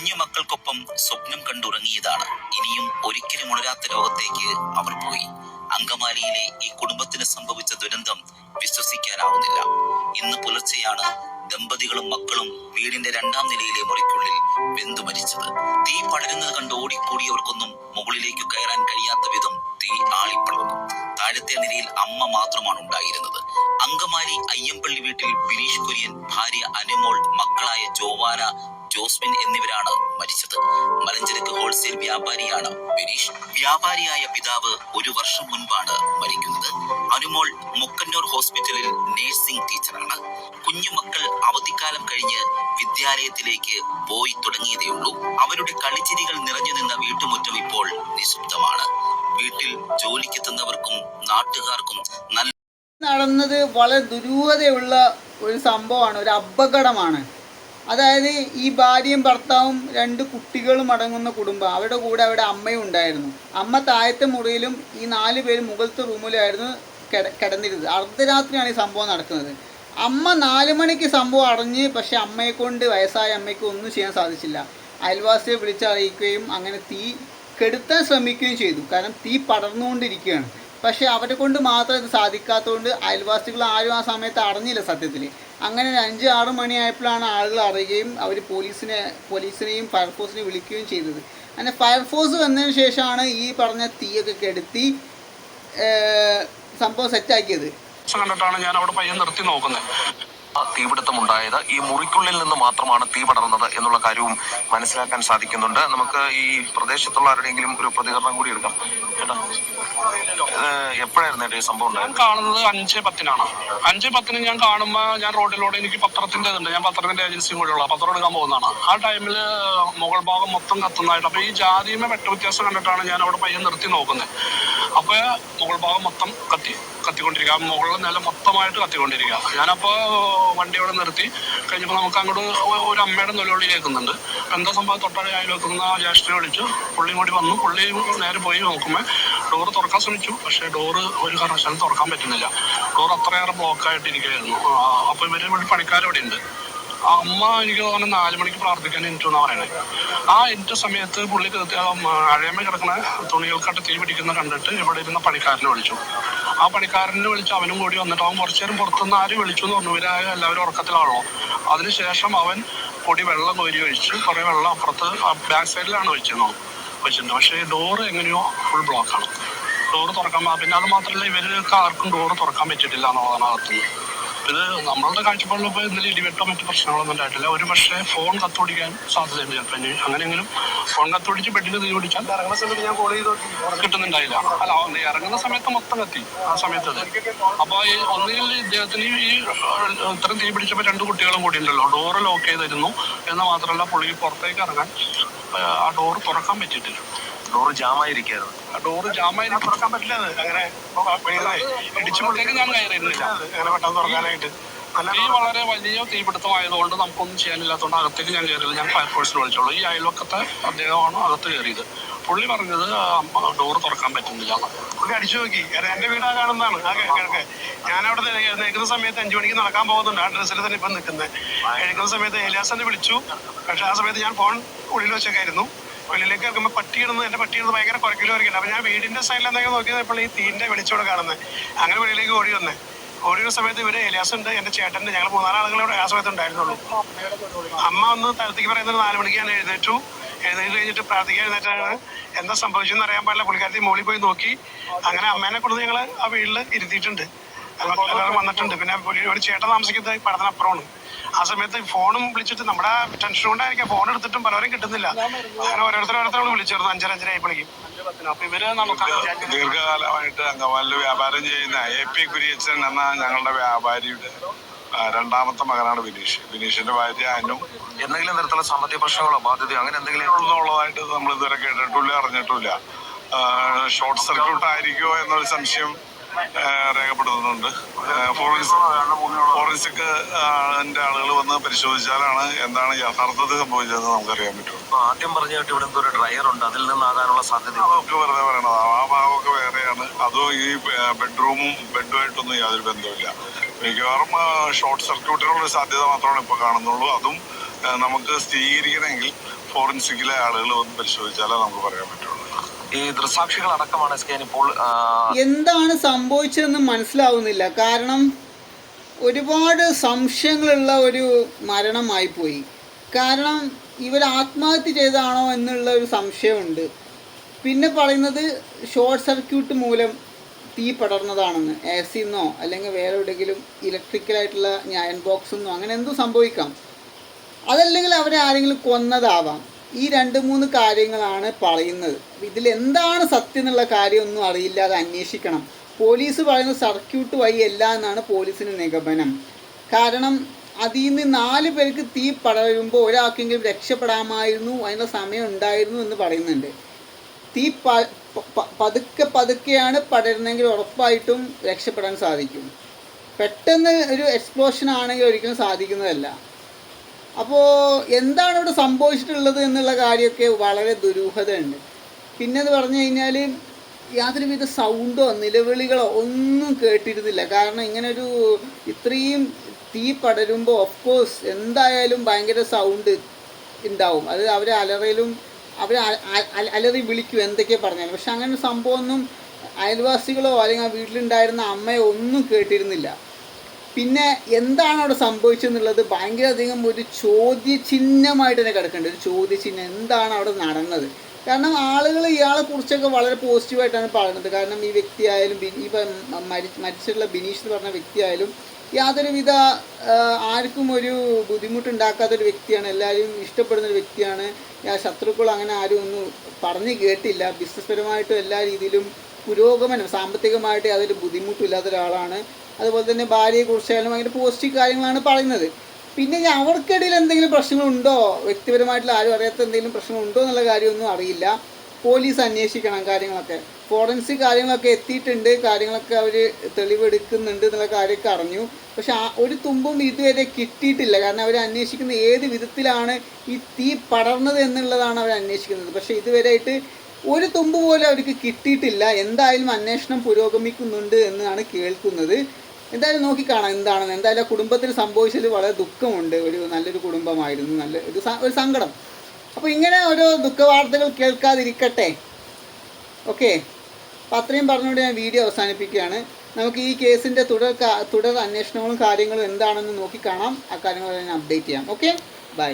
കുഞ്ഞു മക്കൾക്കൊപ്പം സ്വപ്നം കണ്ടുറങ്ങിയതാണ്. ഇനിയും ഒരിക്കലും ഉണരാത്ത ലോകത്തേക്ക് അവർ പോയി. അങ്കമാലിയിലെ ഈ കുടുംബത്തിന് സംഭവിച്ച ദുരന്തം വിശ്വസിക്കാനാവുന്നില്ല. ഇന്ന് പുലർച്ചെയാണ് ദമ്പതികളും മക്കളും വീടിന്റെ രണ്ടാം നിലയിലെ മുറിക്കുള്ളിൽ വെന്തു മരിച്ചത്. തീ പടരുന്നത് കണ്ട് ഓടിക്കൂടിയവർക്കൊന്നും മുകളിലേക്ക് കയറാൻ കഴിയാത്ത വിധം തീ ആളിപ്പടർന്നു. താഴത്തെ നിലയിൽ അമ്മ മാത്രമാണ് ഉണ്ടായിരുന്നത്. അങ്കമാലി അയ്യമ്പള്ളി വീട്ടിൽ ബിനീഷ് കുര്യൻ ഭാര്യ അനുമോൾ മക്കളായ ജോവാന ജോസ്മിൻ എന്നിവരാണ് മരിച്ചത്. മലഞ്ചരക്ക് ഹോൾസെയിൽ വ്യാപാരിയാണ് ബിനീഷ് വ്യാപാരിയായ പിതാവ് ഒരു വർഷം മുൻപാണ് മരിക്കുന്നത്. അനുമോൾ മുക്കന്നൂർ ഹോസ്പിറ്റലിൽ നഴ്സിംഗ് ടീച്ചറാണ്. കുഞ്ഞുമക്കൾ അവധിക്കാലം കഴിഞ്ഞ് വിദ്യാലയത്തിലേക്ക് പോയി തുടങ്ങിയതേയുള്ളൂ അവരുടെ കളിച്ചിരികൾ നിറഞ്ഞു നിന്ന വീട്ടുമുറ്റം ഇപ്പോൾ നിശബ്ദമാണ്. വീട്ടിൽ ജോലിക്കെത്തുന്നവർക്കും നാട്ടുകാർക്കും നല്ല നടന്നത് വളരെ ദുരൂഹതയുള്ള ഒരു സംഭവമാണ് ഒരു അപകടമാണ്. അതായത് ഈ ഭാര്യയും ഭർത്താവും രണ്ട് കുട്ടികളും അടങ്ങുന്ന കുടുംബം. അവരുടെ കൂടെ അവിടെ അമ്മയും ഉണ്ടായിരുന്നു. അമ്മ താഴത്തെ മുറിയിലും ഈ നാല് പേര് മുകളിലത്തെ റൂമിലായിരുന്നു കിട കിടന്നിരുന്നത്. അർദ്ധരാത്രിയാണ് ഈ സംഭവം നടക്കുന്നത്. അമ്മ നാല് മണിക്ക് സംഭവം അറിഞ്ഞ് പക്ഷെ അമ്മയെ കൊണ്ട് വയസ്സായ അമ്മയ്ക്ക് ഒന്നും ചെയ്യാൻ സാധിച്ചില്ല. അയൽവാസിയെ വിളിച്ചറിയിക്കുകയും അങ്ങനെ തീ കെടുത്താൻ ശ്രമിക്കുകയും ചെയ്തു. കാരണം തീ പടർന്നുകൊണ്ടിരിക്കുകയാണ്. പക്ഷേ അവരെ കൊണ്ട് മാത്രം ഇത് സാധിക്കാത്തതുകൊണ്ട് അയൽവാസികൾ ആരും ആ സമയത്ത് അറിഞ്ഞില്ല സത്യത്തിൽ. അങ്ങനെ ഒരു അഞ്ച് ആറ് മണിയായപ്പോഴാണ് ആളുകൾ അറിയുകയും അവർ പോലീസിനെ പോലീസിനെയും ഫയർഫോഴ്സിനെ വിളിക്കുകയും ചെയ്തത്. അങ്ങനെ ഫയർഫോഴ്സ് വന്നതിന് ശേഷമാണ് ഈ പറഞ്ഞ തീയൊക്കെ കെടുത്തി സംഭവം സെറ്റാക്കിയത് കണ്ടിട്ടാണ് ഞാൻ അവിടെ പയ്യൻ നിർത്തി നോക്കുന്നത്. തീപിടുത്തം ഉണ്ടായത് ഈ മുറിക്കുള്ളിൽ നിന്ന് മാത്രമാണ് തീ പടർന്നത് എന്നുള്ള കാര്യവും മനസ്സിലാക്കാൻ സാധിക്കുന്നുണ്ട്. നമുക്ക് ഈ പ്രദേശത്തുള്ള ആരുടെയെങ്കിലും ഒരു പ്രതികരണം കൂടി എടുക്കാം. ചേട്ടാ എപ്പോഴായിരുന്നു ഈ സംഭവം ഞാൻ കാണുന്നത് അഞ്ച് പത്തിനാണ്. അഞ്ച് പത്തിന് ഞാൻ കാണുമ്പോൾ ഞാൻ റോഡിലൂടെ എനിക്ക് പത്രത്തിന്റെ ഉണ്ട് ഞാൻ പത്രത്തിന്റെ ഏജൻസിയും കൂടെയുള്ള പത്രം എടുക്കാൻ പോകുന്നതാണ്. ആ ടൈമിൽ മുകൾ ഭാഗം മൊത്തം കത്തുന്നതായിട്ട് അപ്പൊ ഈ ജാതിയുമേ വെട്ട വ്യത്യാസം കണ്ടിട്ടാണ് ഞാൻ അവിടെ പയ്യെ നിർത്തി നോക്കുന്നത്. അപ്പൊ മുകൾ ഭാഗം മൊത്തം കത്തി. കത്തിക്കൊണ്ടിരിക്കുക ആ മുകളിൽ നില മൊത്തമായിട്ട് കത്തിക്കൊണ്ടിരിക്കുക ഞാനപ്പോ വണ്ടി അവിടെ നിർത്തി. കഴിഞ്ഞപ്പോൾ നമുക്ക് അങ്ങോട്ട് ഒരു അമ്മയുടെ നിലവിളി കേൾക്കുന്നുണ്ട്. എന്താ സംഭവം? തൊട്ടടുത്ത് ഞാൻ വെക്കുന്ന ജ്യേഷ്ഠനെ വിളിച്ചു. പുള്ളിയും കൂടി വന്നു. പുള്ളി നേരെ പോയി നോക്കുമ്പോൾ ഡോറ് തുറക്കാൻ ശ്രമിച്ചു. പക്ഷേ ഡോറ് ഒരു കാരണവശാലും തുറക്കാൻ പറ്റുന്നില്ല. ഡോർ അത്രയേറെ ബ്ലോക്ക് അപ്പോൾ ഇവിടെ പണിക്കാരവിടെ ഉണ്ട്. അമ്മ എനിക്ക് തോന്നുന്നു നാല് മണിക്ക് പ്രാർത്ഥിക്കാൻ എനിക്ക് എന്നാ പറയണേ. ആ എന്റെ സമയത്ത് പുള്ളി അഴയമ്മ കിടക്കുന്ന തുണികൾക്കായിട്ട് തീ പിടിക്കുന്ന കണ്ടിട്ട് ഇവിടെ ഇരുന്ന പണിക്കാരനെ വിളിച്ചു. ആ പണിക്കാരനെ വിളിച്ച് അവനും കൂടി വന്നിട്ട് അവൻ കുറച്ചു നേരം പുറത്തുനിന്ന് ആരും വിളിച്ചു എന്ന് പറഞ്ഞു. ഇവരായ എല്ലാവരും ഉറക്കത്തിലാണോ? അതിനുശേഷം അവൻ പൊടി വെള്ളം കോരി ഒഴിച്ച് കുറേ വെള്ളം അപ്പുറത്ത് ബാക്ക് സൈഡിലാണ് ഒഴിച്ചത് വെച്ചിട്ടുണ്ട്. പക്ഷേ ഡോറ് എങ്ങനെയോ ഫുൾ ബ്ലോക്കാണ് ഡോറ് തുറക്കാൻ പിന്നെ അത് മാത്രമല്ല ഇവർക്ക് ആർക്കും ഡോറ് തുറക്കാൻ പറ്റിയിട്ടില്ല എന്നുള്ളതാണ് അകത്തുനിന്ന് ഇത് നമ്മളുടെ കാഴ്ചപ്പാടിൽ ഇപ്പോൾ ഇന്നലെ ഇടിവെട്ടോ മറ്റു പ്രശ്നങ്ങളൊന്നും ഉണ്ടായിട്ടില്ല. ഒരു പക്ഷേ ഫോൺ കത്തോടിക്കാൻ സാധ്യതയുണ്ട് ചിലപ്പോൾ ഇനി. അങ്ങനെയെങ്കിലും ഫോൺ കത്തോടിച്ച് ബെഡിൽ തീ പിടിച്ചാൽ ഇറങ്ങുന്ന സമയത്ത് ഞാൻ കോൾ ചെയ്ത് കിട്ടുന്നുണ്ടായില്ല. അല്ല ഇറങ്ങുന്ന സമയത്ത് മൊത്തം കത്തി. ആ സമയത്ത് അത്. അപ്പോൾ ഈ ഒന്നുകിൽ ഇദ്ദേഹത്തിന് ഈ ഇത്രയും തീ പിടിച്ചപ്പോൾ രണ്ട് കുട്ടികളും കൂടി ഉണ്ടല്ലോ. ഡോറ് ലോക്ക് ചെയ്തിരുന്നു. എന്ന് മാത്രമല്ല പുള്ളി പുറത്തേക്ക് ഇറങ്ങാൻ ആ, ആ ഡോറ് തുറക്കാൻ പറ്റിയിട്ടില്ല. ഡോറ് ജാമായിരിക്കായിരുന്നു. ആ ഡോറ് ജാമായി തുറക്കാൻ പറ്റില്ല അത്. അങ്ങനെ ഞാൻ കയറിയിരുന്നില്ല അങ്ങനെ പെട്ടെന്ന് തുറക്കാനായിട്ട് ഈ വളരെ വലിയ തീപിടുത്തമായതുകൊണ്ട് നമുക്കൊന്നും ചെയ്യാനില്ലാത്തതുകൊണ്ട് അകത്തേക്ക് ഞാൻ കയറിയില്ല. ഞാൻ ഫയർഫോഴ്സിൽ വിളിച്ചോളൂ. ഈ അയൽവക്കത്തെ അദ്ദേഹമാണ് അകത്ത് കയറിയത്. പുള്ളി പറഞ്ഞത് ഡോർ തുറക്കാൻ പറ്റുന്നില്ല എന്ന്. പുള്ളി അടിച്ചു നോക്കി. കാരണം എന്റെ വീട് ആ കാണുന്നതാണ്. ആ കിഴക്ക് ഞാൻ അവിടെ നിൽക്കുന്ന സമയത്ത് അഞ്ചു മണിക്ക് നടക്കാൻ പോകുന്നുണ്ട്. ആ ഡ്രസ്സിൽ തന്നെ ഇപ്പം നിൽക്കുന്നത് എഴുക്കുന്ന സമയത്ത് ഏലിയാസനെ വിളിച്ചു. പക്ഷെ ആ സമയത്ത് ഞാൻ ഫോൺ ഉള്ളിൽ വെച്ചേക്കായിരുന്നു വെളിയിലേക്ക് ഇറങ്ങുമ്പോൾ പട്ടിയിടുന്നത് എന്റെ പട്ടിയിടുന്നത് ഭയങ്കര കുറയ്ക്കലും ഇറങ്ങില്ല അപ്പൊ ഞാൻ വീടിന്റെ സൈഡിൽ എന്തെങ്കിലും നോക്കിയത് ഇപ്പോൾ ഈ തീന്റെ വെളിച്ചോടെ കാണുന്നത് അങ്ങനെ വെളിയിലേക്ക് ഓടി വന്നേ. ഓടിയ സമയത്ത് ഇവർ ഏലിയാസ് ഉണ്ട് എന്റെ ചേട്ടന്റെ ഞങ്ങൾ മൂന്നാലാളുകളോട് ആ സമയത്ത് ഉണ്ടായിരുന്നുള്ളൂ. അമ്മ ഒന്ന് തലത്തേക്ക് പറയുന്നത് നാല് മണിക്ക് ഞാൻ എഴുന്നേറ്റു. എഴുന്നേറ്റ് കഴിഞ്ഞിട്ട് പ്രാർത്ഥിക്കാൻ എഴുന്നേറ്റാണ് എന്താ സംഭവിച്ചെന്ന് അറിയാൻ പാടില്ല. പുള്ളിക്കാരത്തി മുകളിൽ പോയി നോക്കി. അങ്ങനെ അമ്മേനെ കൊണ്ട് ഞങ്ങൾ ആ വീട്ടിൽ ഇരുത്തിയിട്ടുണ്ട്. എല്ലാവരും വന്നിട്ടുണ്ട്. പിന്നെ ഒരു ചേട്ടൻ താമസിക്കുന്നത് ഈ പടത്തിനപ്പുറമാണ് ആ സമയത്ത് ഫോണും വിളിച്ചിട്ട് നമ്മുടെ ടെൻഷൻ കൊണ്ടായിരിക്കും. ഫോൺ എടുത്തിട്ടും പലരും കിട്ടുന്നില്ല. അങ്ങനെ ഓരോരുത്തർ ഓരോരുത്തരോട് വിളിച്ചിരുന്നു അഞ്ചര അഞ്ചര ആയപ്പോഴേക്കും അപ്പൊ ഇവർ ദീർഘകാലമായിട്ട് അങ്കമാലിൽ വ്യാപാരം ചെയ്യുന്ന എ പി കുര്യച്ചൻ എന്ന ഞങ്ങളുടെ വ്യാപാരിയുടെ രണ്ടാമത്തെ മകനാണ് ബിനീഷ് ബിനീഷിന്റെ ഭാര്യ അനു. എന്തെങ്കിലും തരത്തിലുള്ള സാമ്പത്തിക പ്രശ്നങ്ങളോ ബാധ്യതയോ അങ്ങനെ എന്തെങ്കിലും ഉള്ളതായിട്ട് നമ്മൾ ഇതുവരെ കേട്ടിട്ടില്ല അറിഞ്ഞിട്ടില്ല. ഷോർട്ട് സർക്യൂട്ട് ആയിരിക്കുമോ എന്നൊരു സംശയം രേഖപ്പെടുത്തുന്നുണ്ട്. ഫോറൻസിക് ഫോറൻസിക് അതിന്റെ ആളുകൾ വന്ന് പരിശോധിച്ചാലാണ് എന്താണ് യഥാർത്ഥത്തിൽ സംഭവിച്ചതെന്ന് നമുക്കറിയാൻ പറ്റുള്ളൂ. ഇപ്പൊ ആദ്യം പറഞ്ഞാട്ട് ഇവിടെ എന്തോ ഒരു ഡ്രയർ ഉണ്ട്. അതിൽ നിന്നാകാനുള്ള സാധ്യത അതൊക്കെ വെറുതെ പറയണത്. ആ ഭാഗമൊക്കെ വേറെയാണ്. അതും ഈ ബെഡ്റൂമും ബെഡുമായിട്ടൊന്നും യാതൊരു ബന്ധമില്ല മിക്കവാറും ഷോർട്ട് സർക്യൂട്ടിനുള്ള സാധ്യത മാത്രമാണ് ഇപ്പോൾ കാണുന്നുള്ളൂ. അതും നമുക്ക് സ്ഥിരീകരിക്കണമെങ്കിൽ ഫോറൻസിക്കിലെ ആളുകൾ വന്ന് പരിശോധിച്ചാലേ നമുക്ക് പറയാൻ പറ്റുള്ളൂ. ഈ ദൃസാക്ഷികൾ അടക്കമാണ് എസ് കെ ഇപ്പോൾ എന്താണ് സംഭവിച്ചതെന്ന് മനസ്സിലാവുന്നില്ല. കാരണം ഒരുപാട് സംശയങ്ങളുള്ള ഒരു മരണമായി പോയി കാരണം ഇവർ ആത്മഹത്യ ചെയ്തതാണോ എന്നുള്ള ഒരു സംശയമുണ്ട്. പിന്നെ പറയുന്നത് ഷോർട്ട് സർക്യൂട്ട് മൂലം തീ പടർന്നതാണെന്ന്. എ സിന്നോ അല്ലെങ്കിൽ വേറെ എവിടെയെങ്കിലും ഇലക്ട്രിക്കലായിട്ടുള്ള ഞാൻ ബോക്സ് എന്നോ അങ്ങനെ എന്തോ സംഭവിക്കാം. അതല്ലെങ്കിൽ അവരെ ആരെങ്കിലും കൊന്നതാവാം. ഈ രണ്ട് മൂന്ന് കാര്യങ്ങളാണ് പറയുന്നത്. ഇതിൽ എന്താണ് സത്യം എന്നുള്ള കാര്യമൊന്നും അറിയില്ലാതെ അന്വേഷിക്കണം. പോലീസ് പറയുന്നത് സർക്യൂട്ട് വഴി അല്ല എന്നാണ് പോലീസിന് നിഗമനം. കാരണം അതിൽ നിന്ന് നാല് പേർക്ക് തീ പടരുമ്പോൾ ഒരാൾക്കെങ്കിലും രക്ഷപ്പെടാമായിരുന്നു അതിനുള്ള സമയം ഉണ്ടായിരുന്നു എന്ന് പറയുന്നുണ്ട്. തീ പതുക്കെ പതുക്കെയാണ് പടരുന്നെങ്കിൽ ഉറപ്പായിട്ടും രക്ഷപ്പെടാൻ സാധിക്കും. പെട്ടെന്ന് ഒരു എക്സ്പ്ലോഷൻ ആണെങ്കിൽ ഒരിക്കലും സാധിക്കുന്നതല്ല. അപ്പോൾ എന്താണ് ഇവിടെ സംഭവിച്ചിട്ടുള്ളത് എന്നുള്ള കാര്യമൊക്കെ വളരെ ദുരൂഹതയുണ്ട്. പിന്നെ എന്ന് പറഞ്ഞു കഴിഞ്ഞാൽ യാതൊരുവിധ സൗണ്ടോ നിലവിളികളോ ഒന്നും കേട്ടിരുന്നില്ല. കാരണം ഇങ്ങനൊരു ഇത്രയും തീ പടരുമ്പോൾ ഓഫ് കോഴ്സ് എന്തായാലും ഭയങ്കര സൗണ്ട് ഉണ്ടാവും. അത് അവർ അലറയിലും അവർ അലറി വിളിക്കും എന്തൊക്കെ പറഞ്ഞാലും. പക്ഷെ അങ്ങനെ സംഭവമൊന്നും അയൽവാസികളോ അല്ലെങ്കിൽ ആ വീട്ടിലുണ്ടായിരുന്ന അമ്മയോ ഒന്നും കേട്ടിരുന്നില്ല. പിന്നെ എന്താണ് അവിടെ സംഭവിച്ചെന്നുള്ളത്? ഭയങ്കര അധികം ഒരു ചോദ്യചിഹ്നമായിട്ട് തന്നെ കിടക്കേണ്ടത് ഒരു ചോദ്യചിഹ്നം. എന്താണ് അവിടെ നടന്നത്? കാരണം ആളുകൾ ഇയാളെ കുറിച്ചൊക്കെ വളരെ പോസിറ്റീവായിട്ടാണ് പറയുന്നത്. കാരണം ഈ വ്യക്തിയായാലും ഈ മരി- മരിച്ചിട്ടുള്ള ബിനീഷ് എന്ന് പറഞ്ഞ വ്യക്തിയായാലും യാതൊരുവിധ ആർക്കും ഒരു ബുദ്ധിമുട്ടുണ്ടാക്കാത്ത ഒരു വ്യക്തിയാണ്. എല്ലാവരും ഇഷ്ടപ്പെടുന്ന ഒരു വ്യക്തിയാണ്. ആ ശത്രുക്കൾ അങ്ങനെ ആരും ഒന്നും പറഞ്ഞു കേട്ടില്ല. ബിസിനസ് പരമായിട്ടും എല്ലാ രീതിയിലും പുരോഗമനം സാമ്പത്തികമായിട്ട് യാതൊരു ബുദ്ധിമുട്ടില്ലാത്ത ഒരാളാണ്. അതുപോലെ തന്നെ ഭാര്യയെക്കുറിച്ചായാലും അങ്ങനെ പോസിറ്റീവ് കാര്യങ്ങളാണ് പറയുന്നത്. പിന്നെ അവർക്കിടയിൽ എന്തെങ്കിലും പ്രശ്നങ്ങളുണ്ടോ? വ്യക്തിപരമായിട്ടുള്ള ആരും അറിയാത്ത എന്തെങ്കിലും പ്രശ്നങ്ങളുണ്ടോ എന്നുള്ള കാര്യമൊന്നും അറിയില്ല. പോലീസ് അന്വേഷിക്കണം കാര്യങ്ങളൊക്കെ. ഫോറൻസിക് കാര്യങ്ങളൊക്കെ എത്തിയിട്ടുണ്ട്. കാര്യങ്ങളൊക്കെ അവർ തെളിവെടുക്കുന്നുണ്ട് എന്നുള്ള കാര്യമൊക്കെ അറിഞ്ഞു. പക്ഷെ ആ ഒരു തുമ്പും ഇതുവരെ കിട്ടിയിട്ടില്ല. കാരണം അവർ അന്വേഷിക്കുന്ന ഏത് വിധത്തിലാണ് ഈ തീ പടർന്നത് എന്നുള്ളതാണ് അവർ അന്വേഷിക്കുന്നത്. പക്ഷെ ഇതുവരെയായിട്ട് ഒരു തുമ്പ് പോലും അവർക്ക് കിട്ടിയിട്ടില്ല. എന്തായാലും അന്വേഷണം പുരോഗമിക്കുന്നുണ്ട് എന്നാണ് കേൾക്കുന്നത്. എന്തായാലും നോക്കിക്കാണാം എന്താണെന്ന്. എന്തായാലും കുടുംബത്തിന് സംഭവിച്ചതിൽ വളരെ ദുഃഖമുണ്ട്. ഒരു നല്ലൊരു കുടുംബമായിരുന്നു. നല്ല ഒരു ഒരു സങ്കടം. അപ്പോൾ ഇങ്ങനെ ഓരോ ദുഃഖവാർത്തകൾ കേൾക്കാതിരിക്കട്ടെ. ഓക്കെ? അപ്പം അത്രയും പറഞ്ഞുകൊണ്ട് ഞാൻ വീഡിയോ അവസാനിപ്പിക്കുകയാണ്. നമുക്ക് ഈ കേസിന്റെ തുടർ തുടർ അന്വേഷണങ്ങളും കാര്യങ്ങളും എന്താണെന്ന് നോക്കിക്കാണാം ആ കാര്യങ്ങൾ ഞാൻ അപ്ഡേറ്റ് ചെയ്യാം. ഓക്കെ? ബൈ.